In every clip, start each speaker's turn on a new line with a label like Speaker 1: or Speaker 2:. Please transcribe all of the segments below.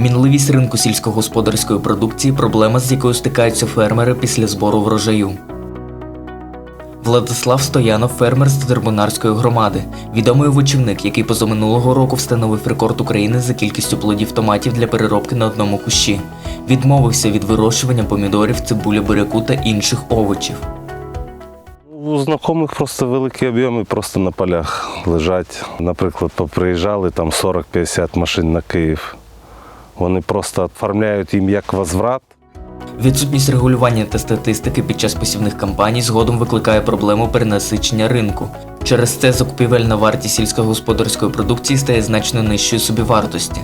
Speaker 1: Мінливість ринку сільськогосподарської продукції проблема, з якою стикаються фермери після збору врожаю. Владислав Стоянов, фермер з Тербунарської громади, відомий овочівник, який позаминулого року встановив рекорд України за кількістю плодів томатів для переробки на одному кущі. Відмовився від вирощування помідорів, цибулі, буряку та інших овочів.
Speaker 2: У знайомих просто великі об'єми просто на полях лежать. Наприклад, поприїжджали там 40-50 машин на Київ. Вони просто оформляють їм як возврат.
Speaker 1: Відсутність регулювання та статистики під час посівних кампаній згодом викликає проблему перенасичення ринку. Через це закупівельна вартість сільськогосподарської продукції стає значно нижчою собівартості.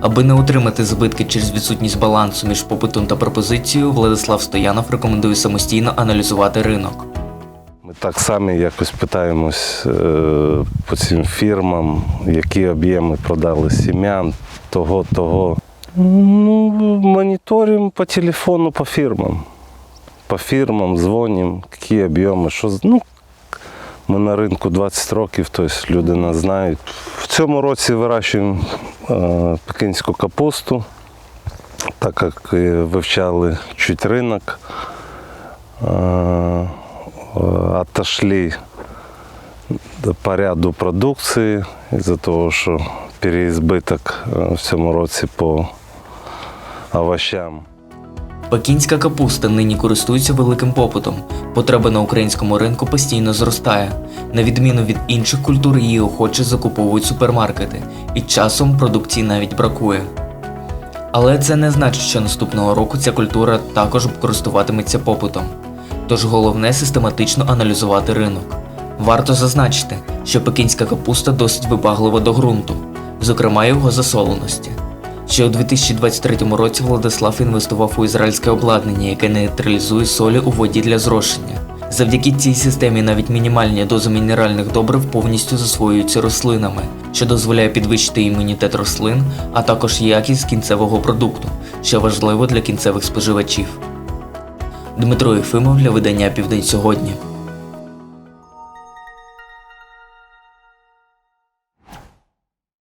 Speaker 1: Аби не отримати збитки через відсутність балансу між попитом та пропозицією, Владислав Стоянов рекомендує самостійно аналізувати ринок.
Speaker 2: Ми так само якось питаємось е, по цим фірмам, які об'єми продали сім'ян, того, того. Ну, моніторимо по телефону по фірмам. По фірмам дзвонимо, які об'єми, що ну, ми на ринку 20 років, тобто люди нас знають. В цьому році вирощуємо е, пекинську капусту, так як е, вивчали чуть ринок. Е, отошли по ряду продукції із-за того, що переізбиток е, в цьому році по овощам.
Speaker 1: Пекінська капуста нині користується великим попитом. Потреба на українському ринку постійно зростає. На відміну від інших культур, її охоче закуповують супермаркети, і часом продукції навіть бракує. Але це не значить, що наступного року ця культура також користуватиметься попитом. Тож головне систематично аналізувати ринок. Варто зазначити, що пекінська капуста досить вибаглива до ґрунту, зокрема його засоленості. Ще у 2023 році Владислав інвестував у ізраїльське обладнання, яке нейтралізує солі у воді для зрошення. Завдяки цій системі навіть мінімальні дози мінеральних добрив повністю засвоюються рослинами, що дозволяє підвищити імунітет рослин, а також якість кінцевого продукту, що важливо для кінцевих споживачів. Дмитро Єфимов для видання Південь сьогодні.